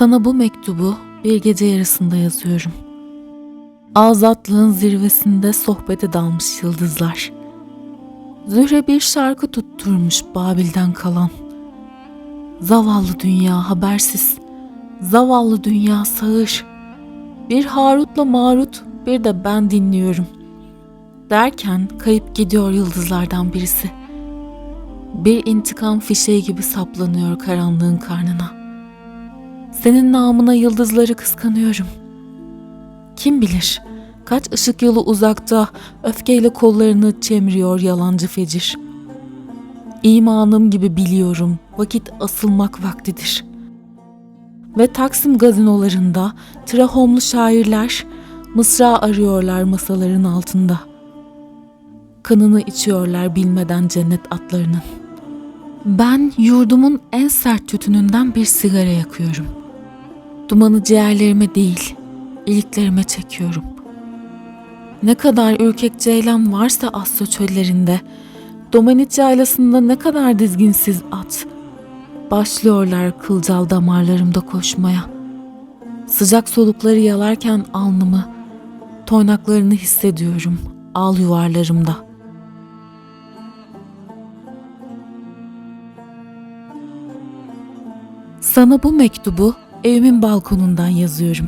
Sana bu mektubu bir gece yarısında yazıyorum. Azatlığın zirvesinde sohbete dalmış yıldızlar. Zühre bir şarkı tutturmuş Babil'den kalan. Zavallı dünya habersiz, zavallı dünya sağır. Bir Harut'la Marut, bir de ben dinliyorum. Derken kayıp gidiyor yıldızlardan birisi. Bir intikam fişeği gibi saplanıyor karanlığın karnına. Senin namına yıldızları kıskanıyorum. Kim bilir kaç ışık yılı uzakta öfkeyle kollarını çemiriyor yalancı fecir. İmanım gibi biliyorum vakit asılmak vaktidir. Ve Taksim gazinolarında trahomlu şairler mısra arıyorlar masaların altında. Kanını içiyorlar bilmeden cennet atlarının. Ben yurdumun en sert tütününden bir sigara yakıyorum. Dumanı ciğerlerime değil, iliklerime çekiyorum. Ne kadar ürkek ceylan varsa Asya çöllerinde, Domaniç yaylasında ne kadar dizginsiz at. Başlıyorlar kılcal damarlarımda koşmaya. Sıcak solukları yalarken alnımı, toynaklarını hissediyorum al yuvarlarımda. Sana bu mektubu evimin balkonundan yazıyorum.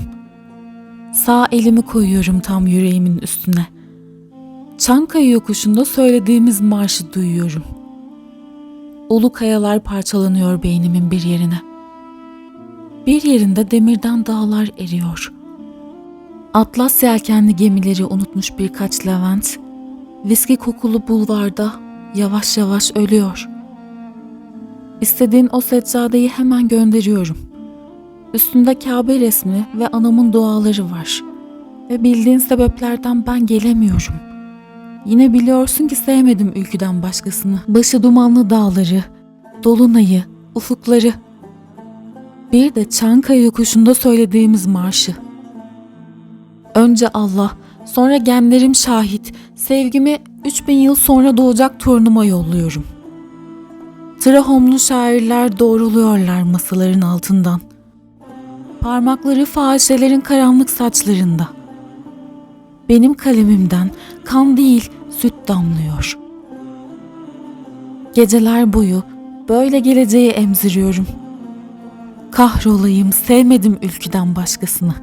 Sağ elimi koyuyorum tam yüreğimin üstüne. Çankaya yokuşunda söylediğimiz marşı duyuyorum. Ulu kayalar parçalanıyor beynimin bir yerine. Bir yerinde demirden dağlar eriyor. Atlas yelkenli gemileri unutmuş birkaç Levent, viski kokulu bulvarda yavaş yavaş ölüyor. İstediğin o seccadeyi hemen gönderiyorum. Üstünde Kabe resmi ve anamın duaları var. Ve bildiğin sebeplerden ben gelemiyorum. Yine biliyorsun ki sevmedim ülküden başkasını. Başı dumanlı dağları, dolunayı, ufukları. Bir de Çankaya yokuşunda söylediğimiz marşı. Önce Allah, sonra gemlerim şahit, sevgimi 3000 yıl sonra doğacak torunuma yolluyorum. Trahomlu şairler doğruluyorlar masaların altından. Parmakları fahişelerin karanlık saçlarında. Benim kalemimden kan değil süt damlıyor. Geceler boyu böyle geleceği emziriyorum. Kahrolayım sevmedim ülküden başkasını.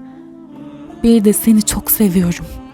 Bir de seni çok seviyorum.''